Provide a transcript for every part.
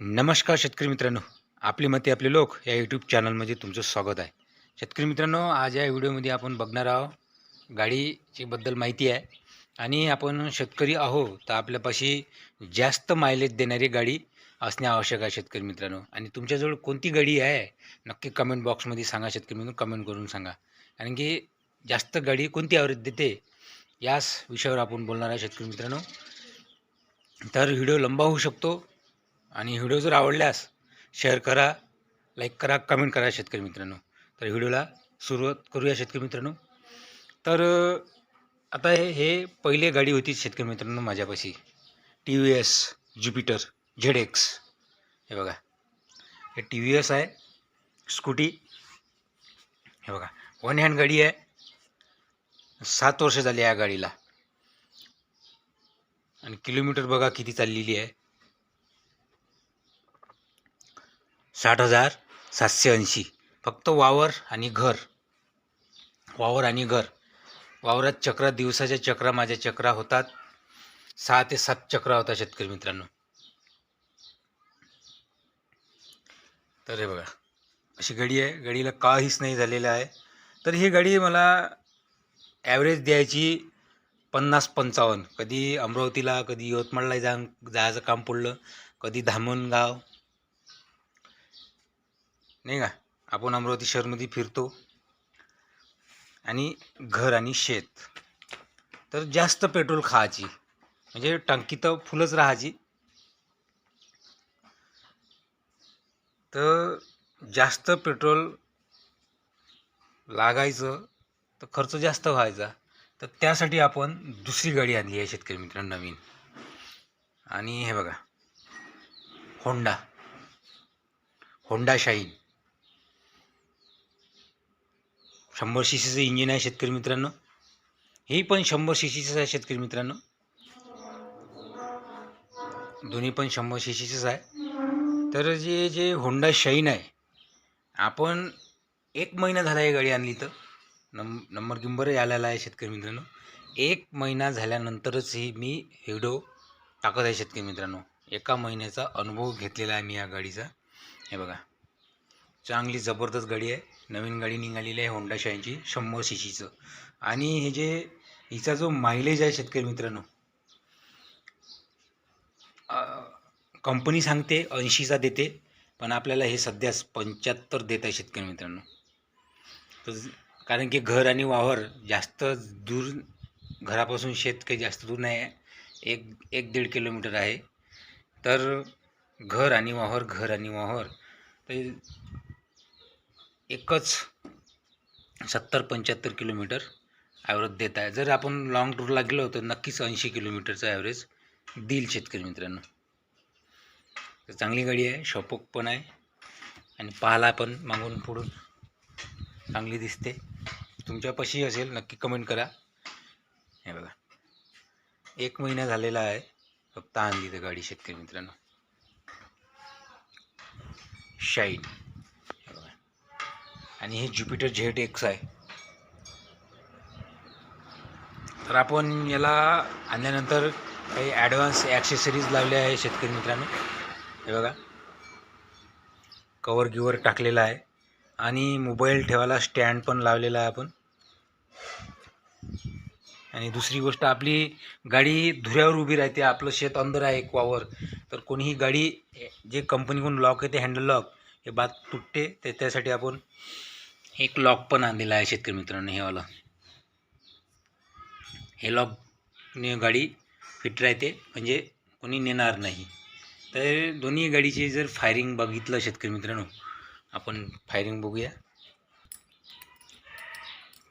नमस्कार शेतकरी मित्रांनो. आपली मते आपले लोक या यूट्यूब चॅनलमध्ये तुमचं स्वागत आहे. शेतकरी मित्रांनो आज या व्हिडिओमध्ये आपण बघणार आहोत गाडीची बद्दल माहिती आहे. आणि आपण शेतकरी आहो तर आपल्यापाशी जास्त मायलेज देणारी गाडी असणे आवश्यक आहे शेतकरी मित्रांनो. आणि तुमच्याजवळ कोणती गाडी आहे नक्की कमेंट बॉक्समध्ये सांगा शेतकरी मित्रांनो कमेंट करून सांगा. कारण की जास्त गाडी कोणती ॲव्हरेज देते याच विषयावर आपण बोलणार आहे शेतकरी मित्रांनो. तर व्हिडिओ लंबा होऊ शकतो आणि व्हिडिओ जर आवडल्यास शेअर करा लाईक करा कमेंट करा शेतकरी मित्रांनो. तर व्हिडिओला सुरुवात करूया शेतकरी मित्रांनो. तर आता हे हे पहिले गाडी होती शेतकरी मित्रांनो माझ्यापाशी. T V S Jupiter Z X हे बघा. हे टी व्ही एस आहे स्कूटी हे बघा. वन हँड गाडी आहे. सात वर्ष झाली या गाडीला. आणि किलोमीटर बघा किती चाललेली आहे. साठ हजार सातशे ऐंशी. फक्त वावर आणि घर. वावर आणि घर. वावरात चक्रा दिवसाच्या चक्रा माझ्या चक्रा होतात. सहा ते सात चक्रा होतात शेतकरी मित्रांनो. तर हे बघा अशी गाडी आहे. गाडीला काहीच नाही झालेलं आहे. तर ही गाडी मला ॲव्हरेज द्यायची पन्नास पंचावन्न. कधी अमरावतीला कधी यवतमाळला जा जायचं काम पडलं. कधी धामणगाव नाही का? आपण अमरावती शहरमध्ये फिरतो. आणि घर आणि शेत. तर जास्त पेट्रोल खायची. म्हणजे टंकी तर फुलच राहायची. तर जास्त पेट्रोल लागायचं तर खर्च जास्त व्हायचा. तर त्यासाठी आपण दुसरी गाडी आणली आहे शेतकरी मित्रांनो नवीन. आणि हे बघा. होंडा. Honda Shine. शंभर सी सीचं इंजिन आहे शेतकरी मित्रांनो. हे पण शंभर सी सीचंच आहे शेतकरी मित्रांनो. दोन्ही पण शंभर सी सीचंच आहे. तर जे जे होंडा शाईन आहे आपण एक महिना झाला ही गाडी आणली तर. नंब नंबर गिंबरही आलेला आहे शेतकरी मित्रांनो. एक महिना झाल्यानंतरच ही मी व्हिडिओ टाकत आहे शेतकरी मित्रांनो. एका महिन्याचा अनुभव घेतलेला आहे मी या गाडीचा. हे बघा. चांगली जबरदस्त गाडी आहे. नवीन गाडी निघालेली आहे होंडा शाईनची शंभर सी सीचं आणि हे जे हिचा जो मायलेज आहे शेतकरी मित्रांनो कंपनी सांगते ऐंशीचा देते पण आपल्याला हे सध्याच पंच्याहत्तर देत आहे शेतकरी मित्रांनो. तर कारण की घर आणि वावर जास्त दूर घरापासून शेत काही जास्त दूर नाही आहे. एक एक दीड किलोमीटर आहे. तर घर आणि वावर घर आणि वावर. तर एकच सत्तर पंच्याहत्तर किलोमीटर ॲव्हरेज देत आहे. जर आपण लाँग टूरला गेलो तर नक्कीच ऐंशी किलोमीटरचं ॲव्हरेज देईल शेतकरी मित्रांनो. तर चांगली गाडी आहे शॉपक पण आहे आणि पाहायला पण मागून पुढून चांगली दिसते. तुमच्यापाशी असेल नक्की कमेंट करा. हे बघा. एक महिना झालेला आहे फक्त आणली तर गाडी शेतकरी मित्रांनो. शाईन आणि हे ज्युपिटर झेड एक्स आहे. तर आपण याला आणल्यानंतर काही ॲडव्हान्स ॲक्सेसरीज लावल्या आहे शेतकरी मित्रांनो. हे बघा. कवर गिवर टाकलेला आहे. आणि मोबाईल ठेवायला स्टँड पण लावलेला आहे आपण. आणि दुसरी गोष्ट आपली गाडी धुऱ्यावर उभी राहते. आपलं शेत अंदर आहे एक वावर. तर कोणीही गाडी जे कंपनीकडून लॉक येते हँडल लॉक हे बात तुटते. ते त्यासाठी आपण एक लॉक पण आणलेला आहे शेतकरी मित्रांनो हे वाला. हे लॉकने गाडी फिट राहते म्हणजे कोणी नेणार नाही. तर दोन्ही गाडीचे जर फायरिंग बघितलं शेतकरी मित्रांनो आपण फायरिंग बघूया.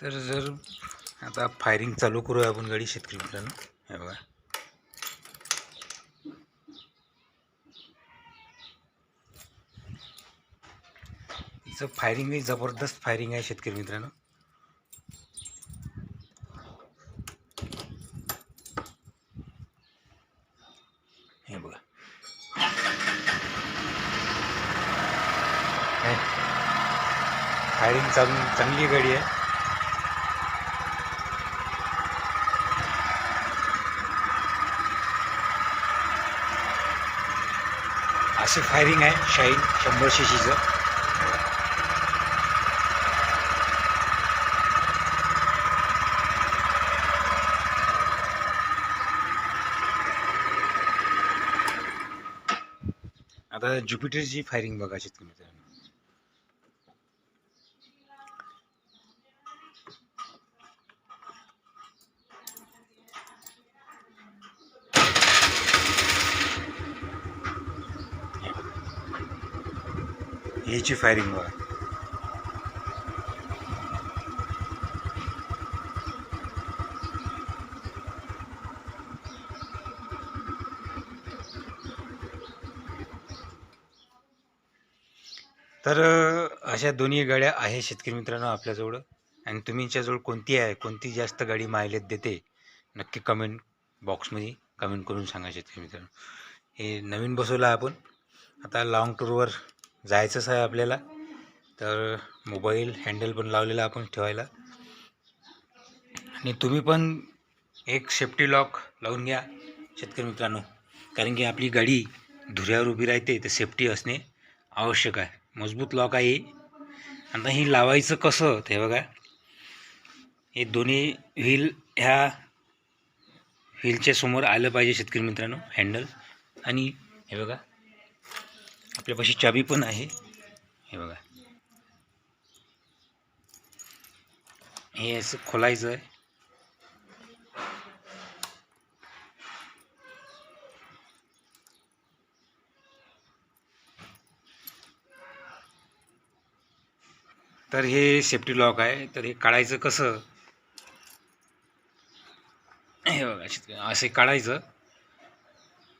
तर जर आता फायरिंग चालू करूया आपण गाडी शेतकरी मित्रांनो हे बघा. तिचं फायरिंगही जबरदस्त फायरिंग आहे शेतकरी मित्रांनो. हे बघा. फायरिंग चालू चांगली गाडी आहे. असे फायरिंग आहे शाईन शंभर शीशीचं. आता ज्युपिटरची फायरिंग बघा शेतकरी मित्रांनो. याची फायरिंग बघा. तर अशा दोन्ही गाड्या आहे शेतकरी मित्रांनो आपल्याजवळ. आणि तुमच्याजवळ कोणती आहे? कोणती जास्त गाडी मायलेज देते? नक्की कमेंट बॉक्समध्ये कमेंट करून सांगा शेतकरी मित्रांनो. हे नवीन बसवलं आहे आपण. आता लाँग टूरवर जायचंच आहे आपल्याला. तर मोबाईल हँडल पण लावलेला आपण ठेवायला. आणि तुम्ही पण एक सेफ्टी लॉक लावून घ्या शेतकरी मित्रांनो. कारण की आपली गाडी धुऱ्यावर उभी राहते तर सेफ्टी असणे आवश्यक आहे. मजबूत लॉक आहे. आता ही लावायचं कसं ते बघा. हे दोन्ही व्हील ह्या व्हीलच्या समोर आलं पाहिजे शेतकरी मित्रांनो हँडल आणि हे बघा आपल्यापाशी चाबी पण आहे. हे बघा. हे असं खोलायचं आहे. तर हे सेफ्टी लॉक आहे. तर हे काढायचं कसं? हे बघा असे काढायचं.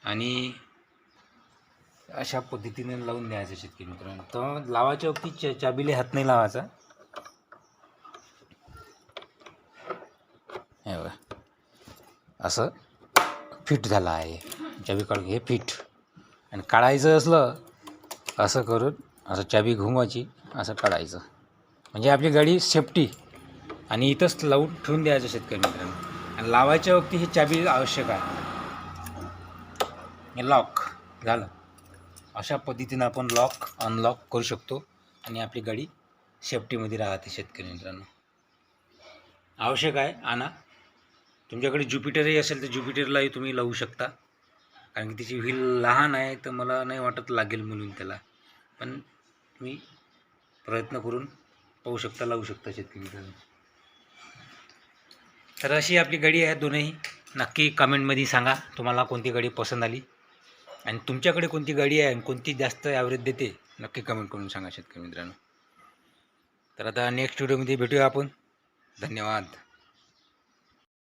आणि अशा पद्धतीने लावून द्यायचं शेतकरी मित्रांनो. तर लावायच्या वक्ती च चाबीले हात नाही लावायचा. हे बघा. असं फिट झालं आहे. चाबी काढून हे फिट. आणि काढायचं असलं असं करून असं चाबी घुमवायची असं काढायचं. म्हणजे आपली गाडी सेफ्टी आणि इथंच लावून ठेवून द्यायचं शेतकरी मित्रांनो. आणि लावायच्या वक्ती ही चाबी आवश्यक आहे. लॉक झालं. अशा पद्धतीनं आपण लॉक अनलॉक करू शकतो. आणि आपली गाडी सेफ्टीमध्ये राहते शेतकरी मित्रांनो. आवश्यक आहे आणा. तुमच्याकडे ज्युपिटरही असेल तर ज्युपिटरलाही तुम्ही लावू शकता. कारण की तिची व्हील लहान आहे तर मला नाही वाटत लागेल म्हणून त्याला. पण तुम्ही प्रयत्न करून पाहू शकता लावू शकता शेतकरी मित्रांनो. तर अशी आपली गाडी आहे दोनही. नक्की कमेंटमध्ये सांगा तुम्हाला कोणती गाडी पसंत आली? आणि तुमच्याकडे कोणती गाडी आहे आणि कोणती जास्त ॲव्हरेज देते नक्की कमेंट करून सांगा शेतकरी मित्रांनो. तर आता नेक्स्ट व्हिडिओमध्ये भेटूया आपण. धन्यवाद.